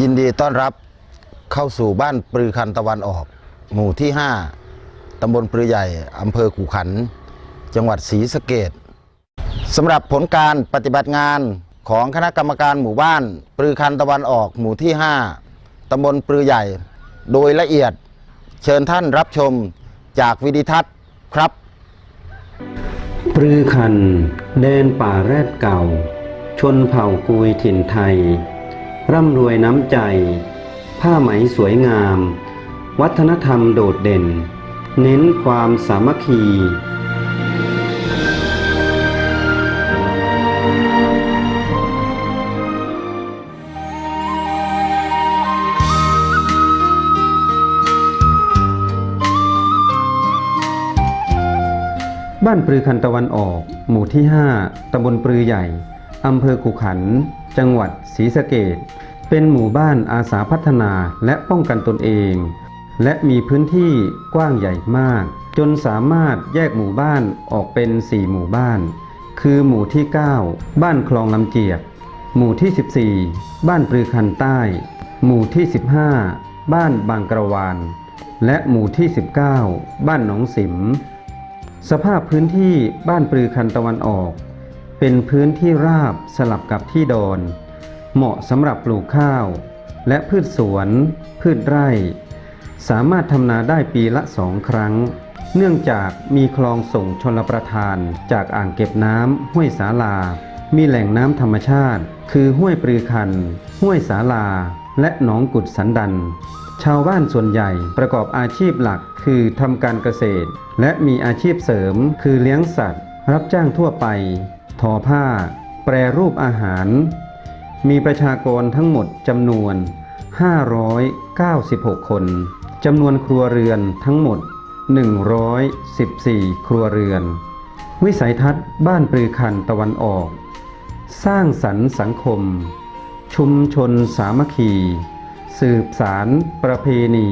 ยินดีต้อนรับเข้าสู่บ้านปรือคันตะวันออก หมู่ที่ 5 ตำบลปรือใหญ่ อำเภอขู่ขัน จังหวัดศรีสะเกดสำหรับผลการปฏิบัติงานของคณะกรรมการหมู่บ้าน ปรือคันตะวันออกหมู่ที่ 5 ตำบลปรือใหญ่ โดยละเอียดเชิญท่านรับชมจากวิดีทัศน์ครับ ปรือคันแดนป่าแรดเก่า ชนเผ่ากุยถิ่นไทย ร่ำรวยน้ำใจ ผ้าไหมสวยงาม วัฒนธรรมโดดเด่น เน้นความสามัคคีบ้านปรือคันตะวันออก หมู่ที่ 5 ตำบลปรือใหญ่ อำเภอขุขัน จังหวัดศรีสะเกด เป็นหมู่บ้านอาสาพัฒนาและป้องกันตนเอง และมีพื้นที่กว้างใหญ่มาก จนสามารถแยกหมู่บ้านออกเป็น 4 หมู่บ้าน คือหมู่ที่ 9 บ้านคลองลำเจียก หมู่ที่ 14 บ้านปรือคันใต้ หมู่ที่ 15 บ้านบางกระวาน และหมู่ที่ 19 บ้านหนองสิม สภาพพื้นที่บ้านปรือคันตะวันออก เป็นพื้นที่ราบสลับกับที่ดอน เหมาะสำหรับปลูกข้าว และพืชสวน พืชไร่ สามารถทำนาได้ปีละสองครั้ง เนื่องจากมีคลองส่งชลประทาน จากอ่างเก็บน้ำห้วยสาลา มีแหล่งน้ำธรรมชาติ คือห้วยปรือคัน ห้วยสาลา และหนองกุดสันดัน ชาวบ้านส่วนใหญ่ประกอบอาชีพหลักคือทำการเกษตร และมีอาชีพเสริม คือเลี้ยงสัตว์ รับจ้างทั่วไป ทอผ้า แปรรูปอาหาร มีประชากรทั้งหมดจำนวน 596 คน จำนวนครัวเรือนทั้งหมด 114 ครัวเรือน วิสัยทัศน์บ้านปรือคันตะวันออก สร้างสรรค์สังคม ชุมชนสามัคคี สืบสารประเพณี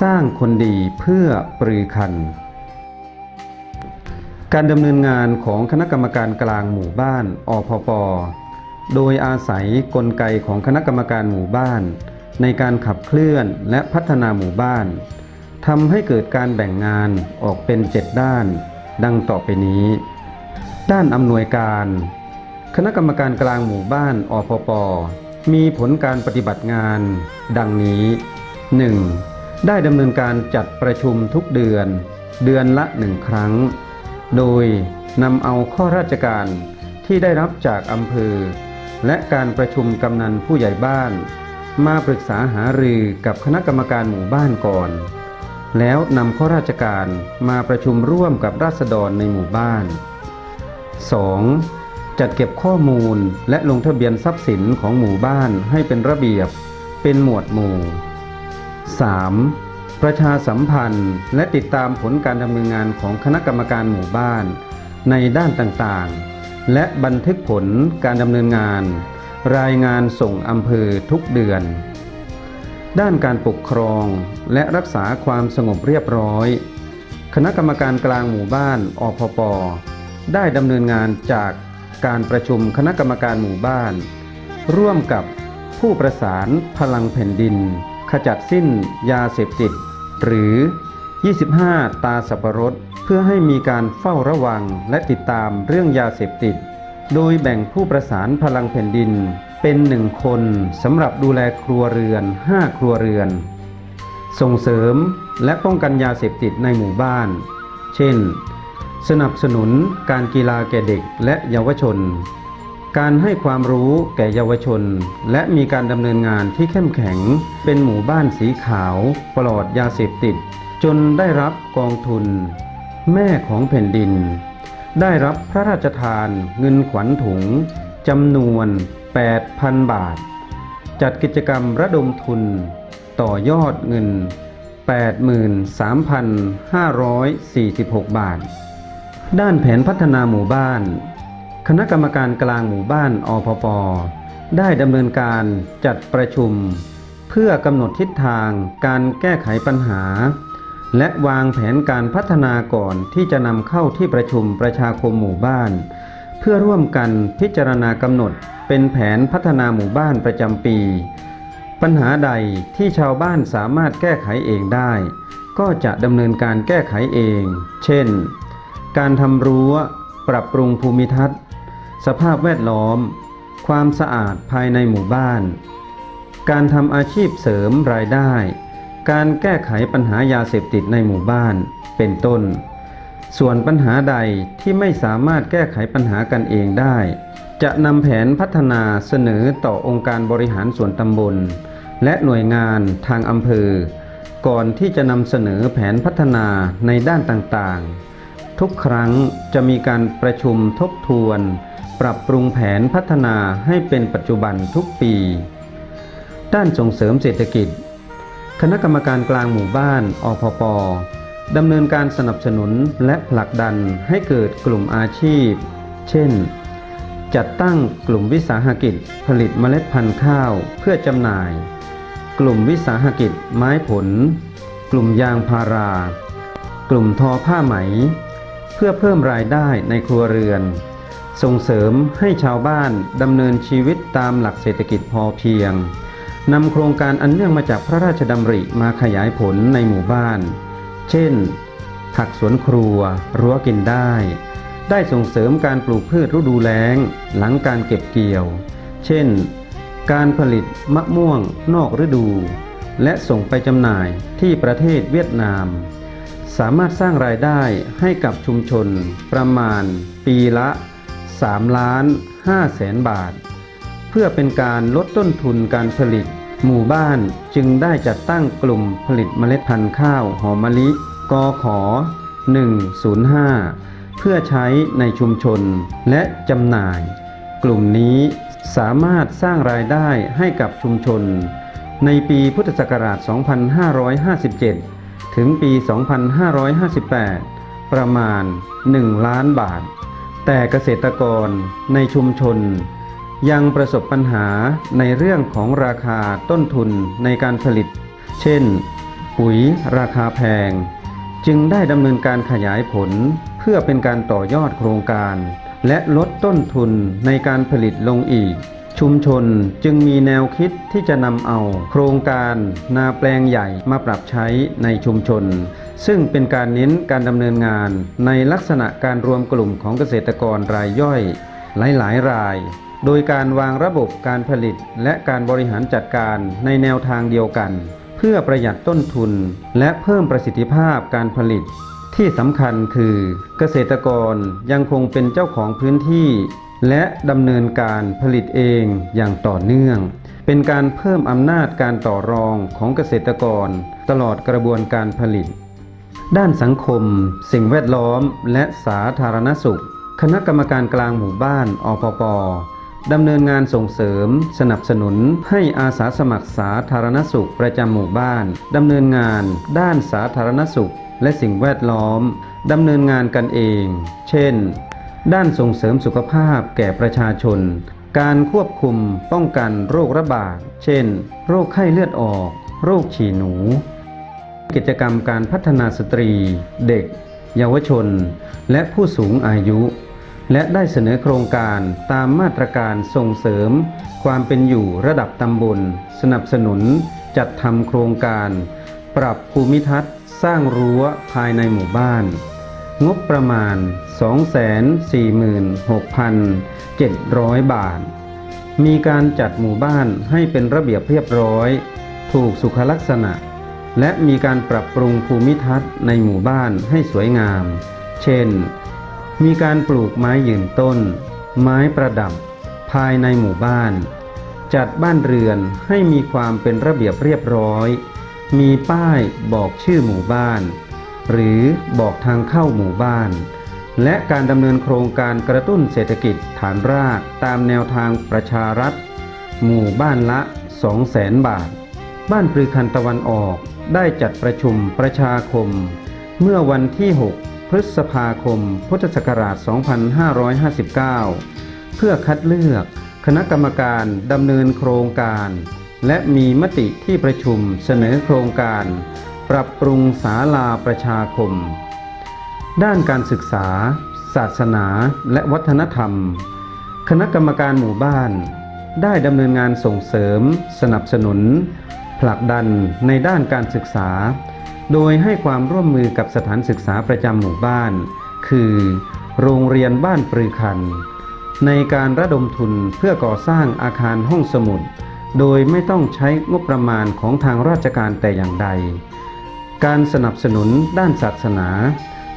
สร้างคนดีเพื่อปรือคันการดำเนินงานของคณะกรรมการกลางหมู่บ้านอพป โดยอาศัยกลไกของคณะกรรมการหมู่บ้าน ในการขับเคลื่อนและพัฒนาหมู่บ้านทำให้เกิดการแบ่งงานออกเป็นเจ็ดด้าน ดังต่อไปนี้ ด้านอำนวยการ คณะกรรมการกลางหมู่บ้านอพปมีผลการปฏิบัติงาน ดังนี้ 1. ได้ดำเนินการจัดประชุมทุกเดือน เดือนละหนึ่งครั้ง โดยนำเอาข้อราชการที่ได้รับจากอำเภอ และการประชุมกำนันผู้ใหญ่บ้าน มาปรึกษาหารือกับคณะกรรมการหมู่บ้านก่อน แล้วนำข้อราชการมาประชุมร่วมกับราษฎรในหมู่บ้าน 2. จัดเก็บข้อมูลและลงทะเบียนทรัพย์สินของหมู่บ้านให้เป็นระเบียบ เป็นหมวดหมู่ 3. ประชาสัมพันธ์และติดตามผลการดำเนินงานของคณะกรรมการหมู่บ้าน ในด้านต่างๆ และบันทึกผลการดำเนินงาน รายงานส่งอำเภอทุกเดือน ด้านการปกครองและรักษาความสงบเรียบร้อย คณะกรรมการกลางหมู่บ้านอพปได้ดำเนินงานจากการประชุมคณะกรรมการหมู่บ้าน ร่วมกับผู้ประสานพลังแผ่นดิน ขจัดสิ้นยาเสพติด หรือ 25 ตาสับปะรดเพื่อให้มีการเฝ้าระวังและติดตามเรื่องยาเสพติด โดยแบ่งผู้ประสานพลังแผ่นดินเป็นหนึ่งคนสำหรับดูแลครัวเรือน 5 ครัวเรือน ส่งเสริมและป้องกันยาเสพติดในหมู่บ้าน เช่น สนับสนุนการกีฬาแก่เด็กและเยาวชน การให้ความรู้แก่เยาวชน และมีการดำเนินงานที่เข้มแข็ง เป็นหมู่บ้านสีขาว ปลอดยาเสพติด จนได้รับกองทุน แม่ของแผ่นดิน ได้รับพระราชทานเงินขวัญถุงจำนวน 8,000 บาท จัดกิจกรรมระดมทุน ต่อยอดเงิน 83,546 บาท ด้านแผนพัฒนาหมู่บ้าน คณะกรรมการกลางหมู่บ้านอพปได้ดำเนินการจัดประชุม เพื่อกำหนดทิศทางการแก้ไขปัญหา และวางแผนการพัฒนาก่อนที่จะนำเข้าที่ประชุมประชาคมหมู่บ้าน เพื่อร่วมกันพิจารณากำหนดเป็นแผนพัฒนาหมู่บ้านประจำปี ปัญหาใดที่ชาวบ้านสามารถแก้ไขเองได้ ก็จะดำเนินการแก้ไขเอง เช่น การทำรั้ว ปรับปรุงภูมิทัศน์ สภาพแวดล้อม ความสะอาดภายในหมู่บ้าน การทำอาชีพเสริมรายได้ การแก้ไขปัญหายาเสพติดในหมู่บ้าน เป็นต้น ส่วนปัญหาใดที่ไม่สามารถแก้ไขปัญหากันเองได้ จะนำแผนพัฒนาเสนอต่อองค์การบริหารส่วนตำบล และหน่วยงานทางอำเภอ ก่อนที่จะนำเสนอแผนพัฒนาในด้านต่างๆ ทุกครั้งจะมีการประชุมทบทวน ปรับปรุงแผนพัฒนาให้เป็นปัจจุบันทุกปี ด้านส่งเสริมเศรษฐกิจ คณะกรรมการกลางหมู่บ้านอพปดำเนินการสนับสนุนและผลักดันให้เกิดกลุ่มอาชีพ เช่น จัดตั้งกลุ่มวิสาหกิจผลิตเมล็ดพันธุ์ข้าวเพื่อจำหน่าย กลุ่มวิสาหกิจไม้ผล กลุ่มยางพารา กลุ่มทอผ้าไหม เพื่อเพิ่มรายได้ในครัวเรือน ส่งเสริมให้ชาวบ้านดำเนินชีวิตตามหลักเศรษฐกิจพอเพียง นำโครงการอันเนื่องมาจากพระราชดำริมาขยายผลในหมู่บ้าน เช่น ผักสวนครัว รั้วกินได้ ได้ส่งเสริมการปลูกพืชฤดูแล้ง หลังการเก็บเกี่ยว เช่น การผลิตมะม่วงนอกฤดู และส่งไปจำหน่ายที่ประเทศเวียดนาม สามารถสร้างรายได้ให้กับชุมชนประมาณปีละ 3 ล้าน5แสนบาท เพื่อเป็นการลดต้นทุนการผลิต หมู่บ้านจึงได้จัดตั้งกลุ่มผลิตเมล็ดพันธุ์ข้าวหอมมะลิกอขอ 105 เพื่อใช้ในชุมชนและจำหน่าย กลุ่มนี้สามารถสร้างรายได้ให้กับชุมชน ในปีพุทธศักราช 2557 ถึงปี 2558 ประมาณ 1 ล้านบาท แต่เกษตรกรในชุมชน ยังประสบปัญหาในเรื่องของราคาต้นทุนในการผลิต เช่น ปุ๋ยราคาแพง จึงได้ดำเนินการขยายผลเพื่อเป็นการต่อยอดโครงการ และลดต้นทุนในการผลิตลงอีก ชุมชนจึงมีแนวคิดที่จะนำเอาโครงการนาแปลงใหญ่มาปรับใช้ในชุมชน ซึ่งเป็นการเน้นการดำเนินงานในลักษณะการรวมกลุ่มของเกษตรกรรายย่อย หลายๆ ราย โดยการวางระบบการผลิตและการบริหารจัดการในแนวทางเดียวกัน เพื่อประหยัดต้นทุนและเพิ่มประสิทธิภาพการผลิต ที่สำคัญคือเกษตรกรยังคงเป็นเจ้าของพื้นที่ และดำเนินการผลิตเองอย่างต่อเนื่อง เป็นการเพิ่มอำนาจการต่อรองของเกษตรกร ตลอดกระบวนการผลิตด้านสังคม สิ่งแวดล้อม และสาธารณสุข คณะกรรมการกลางหมู่บ้านอปปดำเนินงานส่งเสริม สนับสนุน ให้อาสาสมัครสาธารณสุขประจำหมู่บ้านดำเนินงานด้านสาธารณสุข และสิ่งแวดล้อมดำเนินงานกันเอง เช่น ด้านส่งเสริมสุขภาพแก่ประชาชน การควบคุมป้องกันโรคระบาด เช่น โรคไข้เลือดออก โรคฉี่หนู กิจกรรมการพัฒนาสตรี เด็ก เยาวชน และผู้สูงอายุ และได้เสนอโครงการตามมาตรการส่งเสริม ความเป็นอยู่ระดับตำบล สนับสนุน จัดทำโครงการ ปรับภูมิทัศน์ สร้างรั้วภายในหมู่บ้าน งบประมาณ 246,700 บาท มีการจัดหมู่บ้านให้เป็นระเบียบเรียบร้อย ถูกสุขลักษณะ และมีการปรับปรุงภูมิทัศน์ในหมู่บ้านให้สวยงาม เช่น มีการปลูกไม้ยืนต้น ไม้ประดับ ภายในหมู่บ้าน จัดบ้านเรือนให้มีความเป็นระเบียบเรียบร้อย มีป้ายบอกชื่อหมู่บ้าน หรือบอกทางเข้าหมู่บ้าน และการดำเนินโครงการกระตุ้นเศรษฐกิจฐานรากตามแนวทางประชารัฐ หมู่บ้านละ 200,000 บาท บ้านปรือคันตะวันออกได้จัดประชุมประชาคม เมื่อวันที่ 6 พฤษภาคม พุทธศักราช 2559 เพื่อคัดเลือกคณะกรรมการดำเนินโครงการ และมีมติที่ประชุมเสนอโครงการ ปรับปรุงศาลาประชาคม ด้านการศึกษา ศาสนาและวัฒนธรรม คณะกรรมการหมู่บ้าน ได้ดำเนินงานส่งเสริม สนับสนุน ผลักดันในด้านการศึกษา โดยให้ความร่วมมือกับสถานศึกษาประจำหมู่บ้าน คือ โรงเรียนบ้านปรือคัน ในการระดมทุนเพื่อก่อสร้างอาคารห้องสมุด โดยไม่ต้องใช้งบประมาณของทางราชการแต่อย่างใด การสนับสนุนด้านศาสนา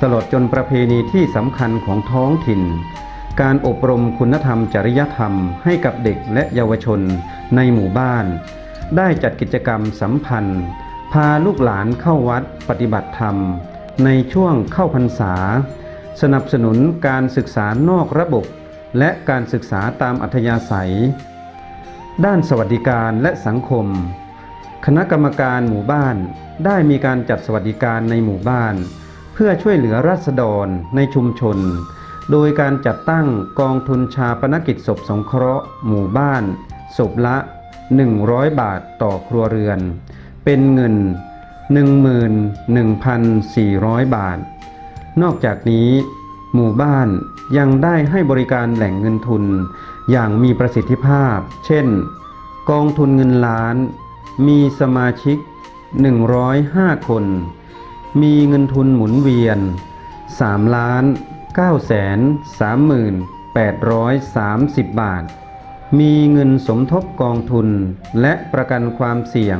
ตลอดจนประเพณีที่สำคัญของท้องถิ่น การอบรมคุณธรรมจริยธรรมให้กับเด็กและเยาวชนในหมู่บ้าน ได้จัดกิจกรรมสัมพันธ์ พาลูกหลานเข้าวัดปฏิบัติธรรม ในช่วงเข้าพรรษา สนับสนุนการศึกษานอกระบบ และการศึกษาตามอัธยาศัย ด้านสวัสดิการและสังคม คณะกรรมการหมู่บ้านได้มีการจัดสวัสดิการในหมู่บ้าน เพื่อช่วยเหลือราษฎรในชุมชน โดยการจัดตั้งกองทุนชาปนกิจศพสงเคราะห์ หมู่บ้านศพละ 100 บาทต่อครัวเรือน เป็นเงิน 11,400 บาท นอกจากนี้ หมู่บ้านยังได้ให้บริการแหล่งเงินทุนอย่างมีประสิทธิภาพ เช่น กองทุนเงินล้าน มีสมาชิก 105 คน มีเงินทุนหมุนเวียน 3 ล้าน9แสน3830 บาท มีเงินสมทบกองทุนและประกันความเสี่ยง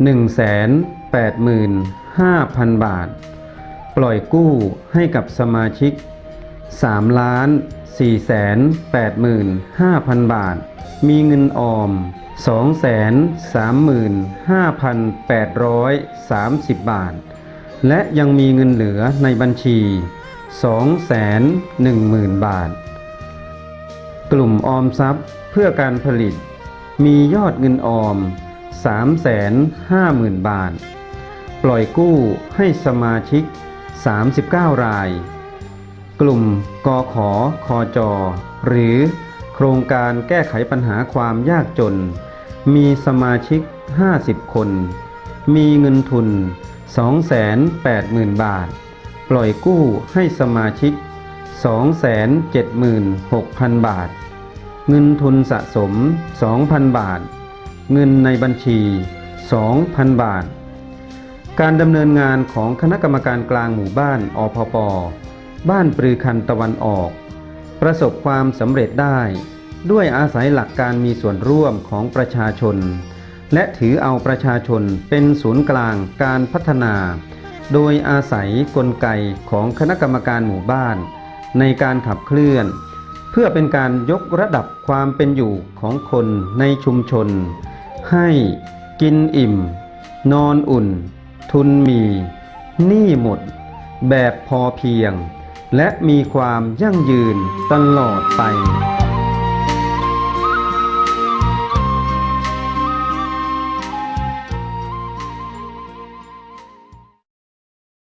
185,000 บาท ปล่อยกู้ให้กับสมาชิก 3 ล้าน4แสน85,000 บาท มีเงินออม 2 3 5 8 3 0 บาท และยังมีเงินเหลือในบัญชี 2 1 0 0 0 0 บาท กลุ่มออมทรัพย์เพื่อการผลิต มียอดเงินออม 350,000 บาท ปล่อยกู้ให้สมาชิก 39 ราย กลุ่มกขอคอจอ หรือโครงการแก้ไขปัญหาความยากจน มีสมาชิก 50 คน มีเงินทุน 280,000 บาท ปล่อยกู้ให้สมาชิก 276,000 บาท เงินทุนสะสม 2,000 บาท เงินในบัญชี 2,000 บาท การดำเนินงานของคณะกรรมการกลางหมู่บ้านอพปบ้านปรือคันตะวันออก ประสบความสำเร็จได้ ด้วยอาศัยหลักการมีส่วนร่วมของประชาชน และถือเอาประชาชนเป็นศูนย์กลางการพัฒนา โดยอาศัยกลไกของคณะกรรมการหมู่บ้าน ในการขับเคลื่อน เพื่อเป็นการยกระดับความเป็นอยู่ของคนในชุมชน ให้กินอิ่ม นอนอุ่น ทุนมี หนี้หมด แบบพอเพียง และมีความยั่งยืนตลอดไป